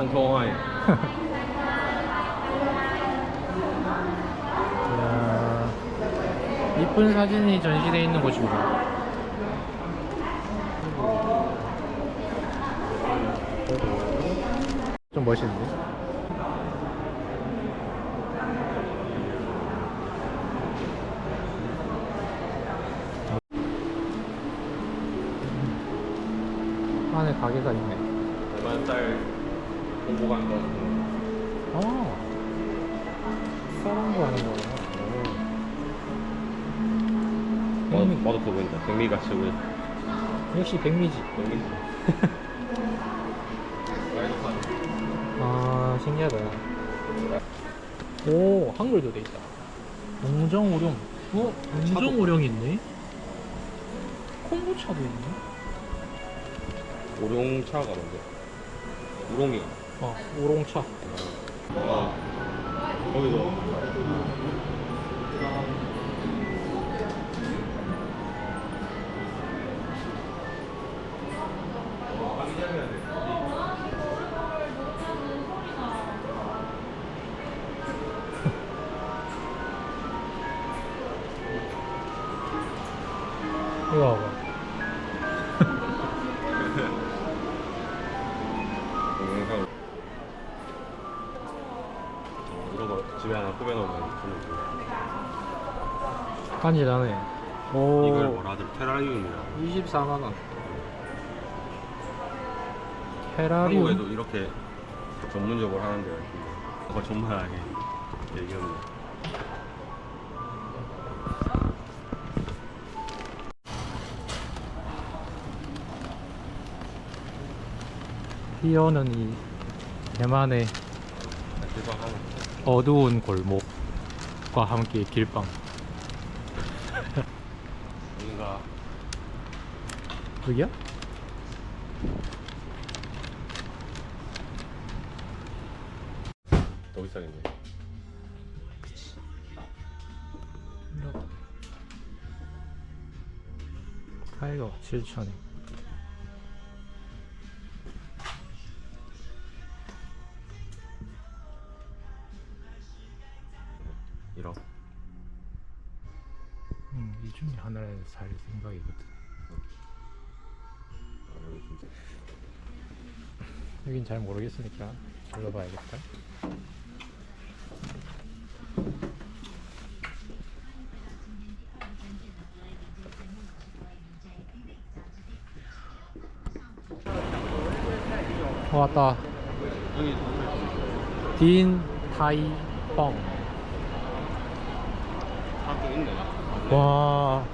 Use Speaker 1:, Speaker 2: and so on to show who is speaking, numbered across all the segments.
Speaker 1: 통통하게.
Speaker 2: 이야, 이쁜 사진이 전시되어 있는 곳이구나. 좀 멋있는데? 안에 가게가 있네.
Speaker 1: 얼마 짤 공보관 거.
Speaker 2: 어. 사랑도 하는 거구나.
Speaker 1: 어,
Speaker 2: 백미.
Speaker 1: 맛없어 보인다. 백미같이 보인다.
Speaker 2: 역시 백미지.
Speaker 1: 백미.
Speaker 2: 아, 신기하다. 오, 한글도 돼 있다. 농정오룡. 어? 농정오룡이 있네? 콤보차도 있네?
Speaker 1: 오룡차가 뭔데? 우롱이야.
Speaker 2: 어, 오롱차.
Speaker 1: 아, 거기도.
Speaker 2: 이거 봐봐. 간지나네. 오.
Speaker 1: 이걸 뭐라 하더라? 테라리움이라.
Speaker 2: 24만 원. 테라리움.
Speaker 1: 한국에도 이렇게 전문적으로 하는 데가 있는데 그거 정말하게 얘기하는
Speaker 2: 피어는 이 대만의
Speaker 1: 대박 하나
Speaker 2: 어두운 골목과 함께 길방.
Speaker 1: 뭔가
Speaker 2: 여기야?
Speaker 1: 더 비싸겠네
Speaker 2: 타이거 7천에.
Speaker 1: 이런
Speaker 2: 음, 이 중에 하나를 살 생각이거든. 여긴 잘 모르겠으니까 불러봐야겠다. 어, 왔다. 딘.
Speaker 1: 학교 있네
Speaker 2: 와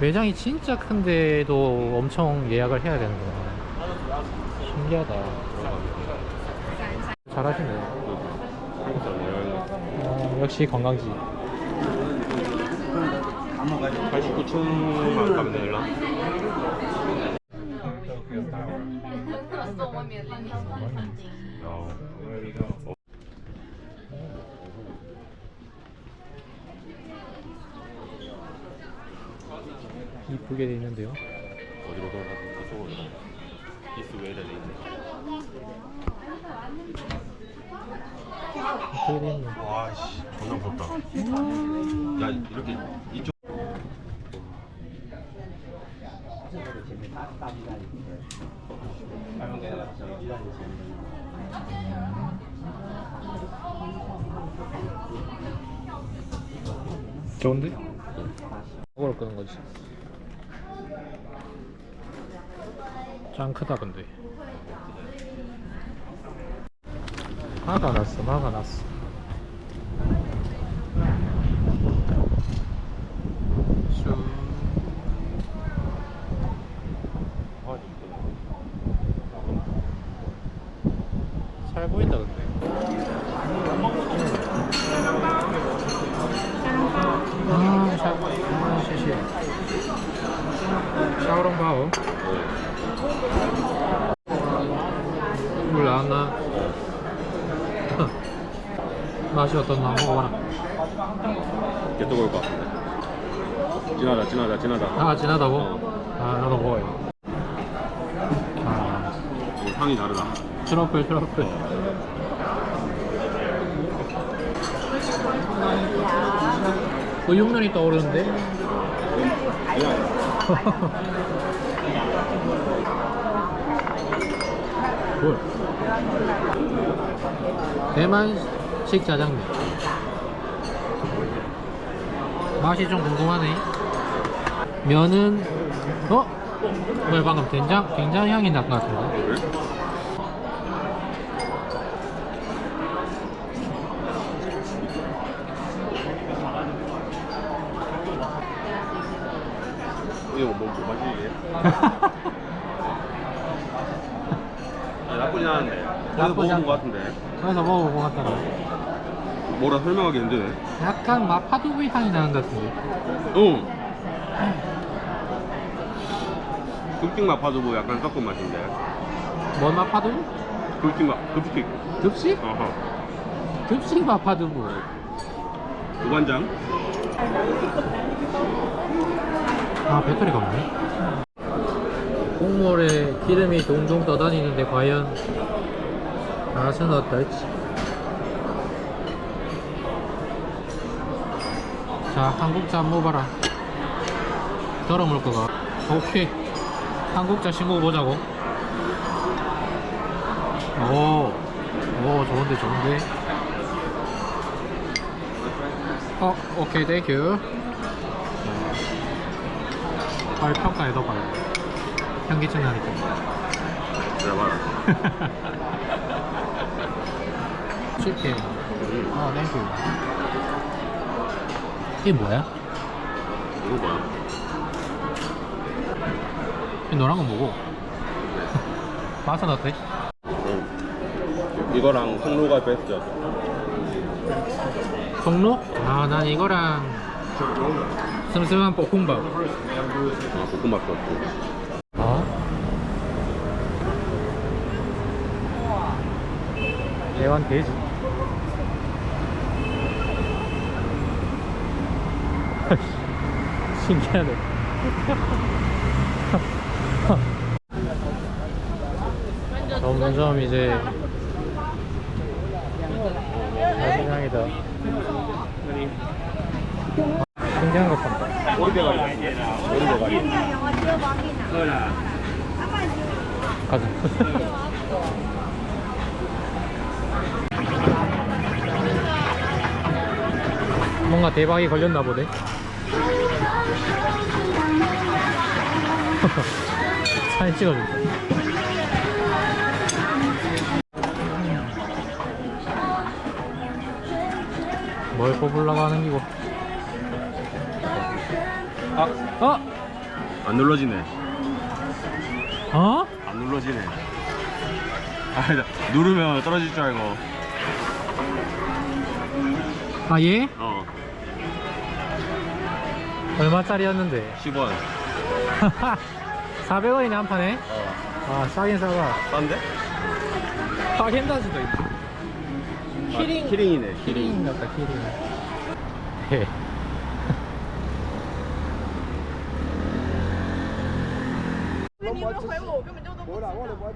Speaker 2: 매장이 진짜 큰데도 엄청 예약을 해야 되는구나. 신기하다. 잘하시네. 어, 역시 관광지.
Speaker 1: 89층만 가면 되나? 어.
Speaker 2: 이쁘게 돼 있는데요.
Speaker 1: 어디로 돌아가? 저쪽으로 돌아가 돼 있네
Speaker 2: 이쁘게 돼 있네.
Speaker 1: 와씨 존나 부럽다 야 이렇게 이쪽
Speaker 2: 좋은데? 이걸 끄는 거지. 짱 크다 근데. 화가 났어, 화가 났어. 슈. 잘 보인다 근데. 아, 샤, 아, 시시. 샤오롱바오. 물 나왔나? 맛이 어떻나 먹어봐라.
Speaker 1: 개 뜨거울 것 같은데 진하다 진하다 진하다
Speaker 2: 아, 진하다고?
Speaker 1: 어.
Speaker 2: 아, 나도 먹어요. 아,
Speaker 1: 어, 향이 다르다
Speaker 2: 트러플 트러플 그 육면이 떠오르는데 뭘 대만식 짜장면 맛이 좀 궁금하네 면은 어? 왜 방금 된장 된장 향이 난것 같은데?
Speaker 1: 이거 뭐, 뭐 맛이지? 아, 않은데. 어디서
Speaker 2: 나쁘지
Speaker 1: 먹어본
Speaker 2: 않-
Speaker 1: 것 같은데.
Speaker 2: 그래서 먹어본 것 같더라
Speaker 1: 뭐라 설명하기 힘드네.
Speaker 2: 약간 마파두부 향이 나는 것 같은데
Speaker 1: 응. 급식 마파두부 약간 섞은 맛인데.
Speaker 2: 뭔 마파두부?
Speaker 1: 급식 맛, 급식.
Speaker 2: 급식?
Speaker 1: 어허.
Speaker 2: 급식 마파두부
Speaker 1: 두관장.
Speaker 2: 아 배터리가 없네 국물에 기름이 동동 떠다니는데 과연 맛은 어떨지. 자 한국자 한번 먹어봐라. 덜어 먹을 거가 오케이 한국자 신고 보자고? 오, 오 좋은데 좋은데. 어 오케이 땡큐 빨리 평가해 더 봐요 현기증 나니까
Speaker 1: 내가 봐라.
Speaker 2: 치킨
Speaker 1: 음,
Speaker 2: 어 땡큐 이게 뭐야?
Speaker 1: 이거 뭐야?
Speaker 2: 이 노란 건 뭐고? 맛은 어때?
Speaker 1: 응. 이거랑 성로가 베스트였어.
Speaker 2: 종로? 아 난 이거랑 슴슴한 볶음밥
Speaker 1: 아, 볶음밥 좋고.
Speaker 2: 대왕 돼지 신기하네 점점 이제 마지막이다 신기한 것 같다
Speaker 1: 오리대가리. 오리대가리.
Speaker 2: 가자. 뭔가 대박이 걸렸나 보네. 사진 찍어줄게. 뭘 뽑으려고 하는 기고?
Speaker 1: 아,
Speaker 2: 어?
Speaker 1: 안 눌러지네.
Speaker 2: 어?
Speaker 1: 안 눌러지네. 아, 나 누르면 떨어질 줄 알고.
Speaker 2: 아 얘?
Speaker 1: 어,
Speaker 2: 얼마짜리였는데?
Speaker 1: 10원.
Speaker 2: 400원이네 한 판에?
Speaker 1: 어,
Speaker 2: 아 싸긴 싸다.
Speaker 1: 싼데?
Speaker 2: 하겐다즈도 있다. 키링.
Speaker 1: 아, 키링이네, 키링.
Speaker 2: 키링 같다 키링 네.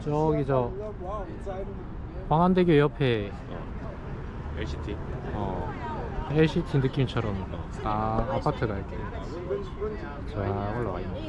Speaker 2: 저기 저 광안대교 옆에
Speaker 1: 어, LCT.
Speaker 2: 어, LCT 느낌처럼 아 아파트가 이렇게 자 올라와 있네.